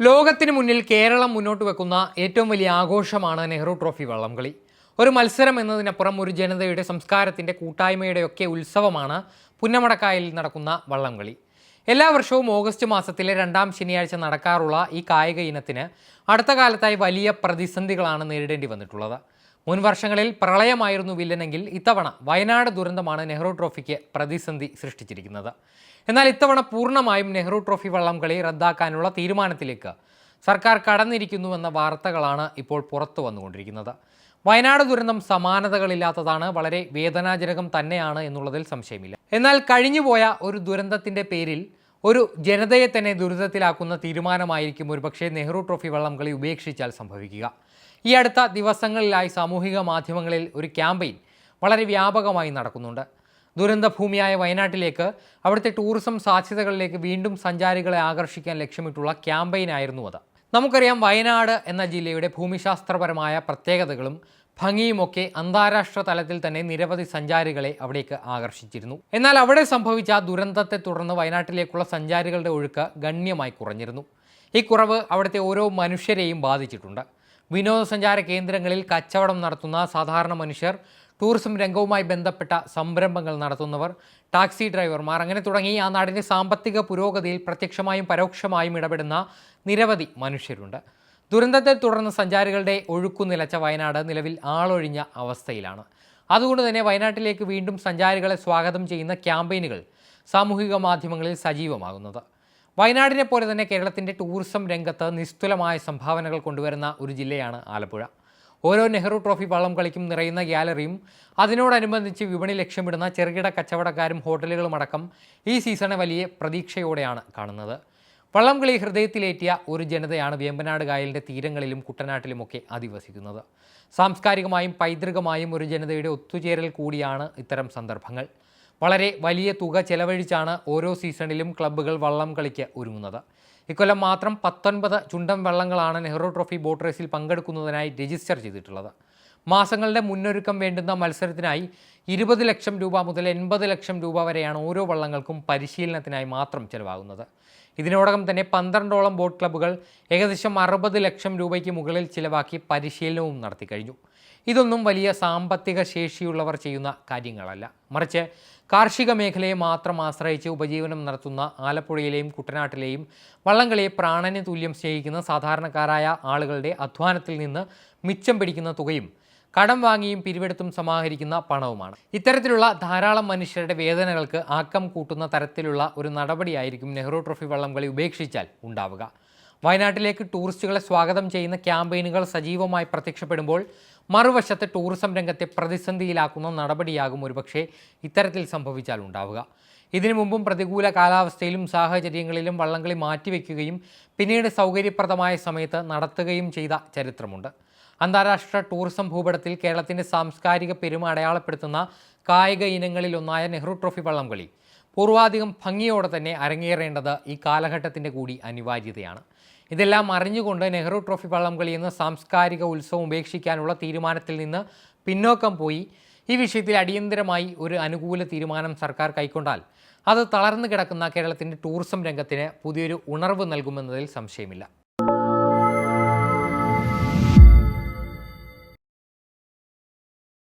ലോകത്തിന് മുന്നിൽ കേരളം മുന്നോട്ട് വെക്കുന്ന ഏറ്റവും വലിയ ആഘോഷമാണ് നെഹ്റു ട്രോഫി വള്ളംകളി. ഒരു മത്സരം എന്നതിനപ്പുറം ഒരു ജനതയുടെ സംസ്കാരത്തിന്റെ കൂട്ടായ്മയുടെയൊക്കെ ഉത്സവമാണ് പുന്നമടക്കായലിൽ നടക്കുന്ന വള്ളംകളി. എല്ലാ വർഷവും ഓഗസ്റ്റ് മാസത്തിലെ രണ്ടാം ശനിയാഴ്ച നടക്കാറുള്ള ഈ കായിക ഇനത്തിന് അടുത്ത കാലത്തായി വലിയ പ്രതിസന്ധികളാണ് നേരിടേണ്ടി വന്നിട്ടുള്ളത്. മുൻ വർഷങ്ങളിൽ പ്രളയമായിരുന്നു വില്ലനെങ്കിൽ ഇത്തവണ വയനാട് ദുരന്തമാണ് നെഹ്റു ട്രോഫിക്ക് പ്രതിസന്ധി സൃഷ്ടിച്ചിരിക്കുന്നത്. എന്നാൽ ഇത്തവണ പൂർണമായും നെഹ്റു ട്രോഫി വള്ളംകളി റദ്ദാക്കാനുള്ള തീരുമാനത്തിലേക്ക് സർക്കാർ കടന്നിരിക്കുന്നുവെന്ന വാർത്തകളാണ് ഇപ്പോൾ പുറത്തു വന്നുകൊണ്ടിരിക്കുന്നത്. വയനാട് ദുരന്തം സമാനതകളില്ലാത്തതാണ് വളരെ വേദനാജനകം തന്നെയാണ് എന്നുള്ളതിൽ സംശയമില്ല. എന്നാൽ കഴിഞ്ഞുപോയ ഒരു ദുരന്തത്തിന്റെ പേരിൽ ഒരു ജനതയെ തന്നെ ദുരിതത്തിലാക്കുന്ന തീരുമാനമായിരിക്കും ഒരുപക്ഷെ നെഹ്റു ട്രോഫി വള്ളംകളി ഉപേക്ഷിച്ചാൽ സംഭവിക്കുക. ഈ അടുത്ത ദിവസങ്ങളിലായി സാമൂഹിക മാധ്യമങ്ങളിൽ ഒരു ക്യാമ്പയിൻ വളരെ വ്യാപകമായി നടക്കുന്നുണ്ട്. ദുരന്തഭൂമിയായ വയനാട്ടിലേക്ക് അവിടുത്തെ ടൂറിസം സാധ്യതകളിലേക്ക് വീണ്ടും സഞ്ചാരികളെ ആകർഷിക്കാൻ ലക്ഷ്യമിട്ടുള്ള ക്യാമ്പയിനായിരുന്നു അത്. നമുക്കറിയാം വയനാട് എന്ന ജില്ലയുടെ ഭൂമിശാസ്ത്രപരമായ പ്രത്യേകതകളും ഭംഗിയുമൊക്കെ അന്താരാഷ്ട്ര തലത്തിൽ തന്നെ നിരവധി സഞ്ചാരികളെ അവിടേക്ക് ആകർഷിച്ചിരുന്നു. എന്നാൽ അവിടെ സംഭവിച്ച ദുരന്തത്തെ തുടർന്ന് വയനാട്ടിലേക്കുള്ള സഞ്ചാരികളുടെ ഒഴുക്ക് ഗണ്യമായി കുറഞ്ഞിരുന്നു. ഈ കുറവ് അവിടുത്തെ ഓരോ മനുഷ്യരെയും ബാധിച്ചിട്ടുണ്ട്. വിനോദസഞ്ചാര കേന്ദ്രങ്ങളിൽ കച്ചവടം നടത്തുന്ന സാധാരണ മനുഷ്യർ ടൂറിസം രംഗവുമായി ബന്ധപ്പെട്ട സംരംഭങ്ങൾ നടത്തുന്നവർ ടാക്സി ഡ്രൈവർമാർ അങ്ങനെ തുടങ്ങി ആ നാടിന്റെ സാമ്പത്തിക പുരോഗതിയിൽ പ്രത്യക്ഷമായും പരോക്ഷമായും ഇടപെടുന്ന നിരവധി മനുഷ്യരുണ്ട്. ദുരന്തത്തെ തുടർന്ന് സഞ്ചാരികളുടെ ഒഴുക്കു നിലച്ച വയനാട് നിലവിൽ ആളൊഴിഞ്ഞ അവസ്ഥയിലാണ്. അതുകൊണ്ട് തന്നെ വയനാട്ടിലേക്ക് വീണ്ടും സഞ്ചാരികളെ സ്വാഗതം ചെയ്യുന്ന ക്യാമ്പയിനുകൾ സാമൂഹിക മാധ്യമങ്ങളിൽ സജീവമാകുന്നത്. വയനാടിനെ പോലെ തന്നെ കേരളത്തിന്റെ ടൂറിസം രംഗത്ത് നിസ്തുലമായ സംഭാവനകൾ കൊണ്ടുവരുന്ന ഒരു ജില്ലയാണ് ആലപ്പുഴ. ഓരോ നെഹ്റു ട്രോഫി വള്ളം കളിക്കും നിറയുന്ന ഗ്യാലറിയും അതിനോടനുബന്ധിച്ച് വിപണി ലക്ഷ്യമിടുന്ന ചെറുകിട കച്ചവടക്കാരും ഹോട്ടലുകളും അടക്കം ഈ സീസണെ വലിയ പ്രതീക്ഷയോടെയാണ് കാണുന്നത്. വള്ളംകളി ഹൃദയത്തിലേറ്റിയ ഒരു ജനതയാണ് വേമ്പനാട് കായലിന്റെ തീരങ്ങളിലും കുട്ടനാട്ടിലുമൊക്കെ അധിവസിക്കുന്നത്. സാംസ്കാരികമായും പൈതൃകമായും ഒരു ജനതയുടെ ഒത്തുചേരൽ കൂടിയാണ് ഇത്തരം സന്ദർഭങ്ങൾ. വളരെ വലിയ തുക ചെലവഴിച്ചാണ് ഓരോ സീസണിലും ക്ലബ്ബുകൾ വള്ളം കളിക്ക് ഒരുങ്ങുന്നത്. ഇക്കൊല്ലം മാത്രം പത്തൊൻപത് ചുണ്ടൻ വള്ളങ്ങളാണ് നെഹ്റു ട്രോഫി ബോട്ട് റേസിൽ പങ്കെടുക്കുന്നതിനായി രജിസ്റ്റർ ചെയ്തിട്ടുള്ളത്. മാസങ്ങളുടെ മുന്നൊരുക്കം വേണ്ടുന്ന മത്സരത്തിനായി ഇരുപത് ലക്ഷം രൂപ മുതൽ എൺപത് ലക്ഷം രൂപ വരെയാണ് ഓരോ വള്ളങ്ങൾക്കും പരിശീലനത്തിനായി മാത്രം ചിലവാകുന്നത്. ഇതിനോടകം തന്നെ പന്ത്രണ്ടോളം ബോട്ട് ക്ലബ്ബുകൾ ഏകദേശം അറുപത് ലക്ഷം രൂപയ്ക്ക് മുകളിൽ ചിലവാക്കി പരിശീലനവും നടത്തി കഴിഞ്ഞു. ഇതൊന്നും വലിയ സാമ്പത്തിക ശേഷിയുള്ളവർ ചെയ്യുന്ന കാര്യങ്ങളല്ല. മറിച്ച് കാർഷിക മേഖലയെ മാത്രം ആശ്രയിച്ച് ഉപജീവനം നടത്തുന്ന ആലപ്പുഴയിലെയും കുട്ടനാട്ടിലെയും വള്ളംകളിയെ പ്രാണന് തുല്യം സ്നേഹിക്കുന്ന സാധാരണക്കാരായ ആളുകളുടെ അധ്വാനത്തിൽ നിന്ന് മിച്ചം പിടിക്കുന്ന തുകയും കടം വാങ്ങിയും പിരിവെടുത്തും സമാഹരിക്കുന്ന പണവുമാണ്. ഇത്തരത്തിലുള്ള ധാരാളം മനുഷ്യരുടെ വേദനകൾക്ക് ആക്കം കൂട്ടുന്ന തരത്തിലുള്ള ഒരു നടപടിയായിരിക്കും നെഹ്റു ട്രോഫി വള്ളംകളി ഉപേക്ഷിച്ചാൽ ഉണ്ടാവുക. വയനാട്ടിലേക്ക് ടൂറിസ്റ്റുകളെ സ്വാഗതം ചെയ്യുന്ന ക്യാമ്പയിനുകൾ സജീവമായി പ്രത്യക്ഷപ്പെടുമ്പോൾ മറുവശത്ത് ടൂറിസം രംഗത്തെ പ്രതിസന്ധിയിലാക്കുന്ന നടപടിയാകും ഒരുപക്ഷെ ഇത്തരത്തിൽ സംഭവിച്ചാൽ ഉണ്ടാവുക. ഇതിനു മുമ്പും പ്രതികൂല കാലാവസ്ഥയിലും സാഹചര്യങ്ങളിലും വള്ളംകളി മാറ്റിവെക്കുകയും പിന്നീട് സൗകര്യപ്രദമായ സമയത്ത് നടത്തുകയും ചെയ്ത ചരിത്രമുണ്ട്. അന്താരാഷ്ട്ര ടൂറിസം ഭൂപടത്തിൽ കേരളത്തിന്റെ സാംസ്കാരിക പെരുമ അടയാളപ്പെടുത്തുന്ന കായിക ഇനങ്ങളിലൊന്നായ നെഹ്റു ട്രോഫി വള്ളംകളി. പൂർവാധികം ഭംഗിയോടെ തന്നെ അരങ്ങേറേണ്ടത് ഈ കാലഘട്ടത്തിന്റെ കൂടി അനിവാര്യതയാണ്. ഇതെല്ലാം അറിഞ്ഞുകൊണ്ട് നെഹ്റു ട്രോഫി വള്ളംകളി എന്ന സാംസ്കാരിക ഉത്സവം ഉപേക്ഷിക്കാനുള്ള തീരുമാനത്തിൽ നിന്ന് പിന്നോക്കം പോയി. ഈ വിഷയത്തിൽ അടിയന്തരമായി ഒരു അനുകൂല തീരുമാനം സർക്കാർ കൈക്കൊണ്ടാൽ അത് തളർന്നു കിടക്കുന്ന കേരളത്തിന്റെ ടൂറിസം രംഗത്തിന് പുതിയൊരു ഉണർവ് നൽകുമെന്നതിൽ സംശയമില്ല.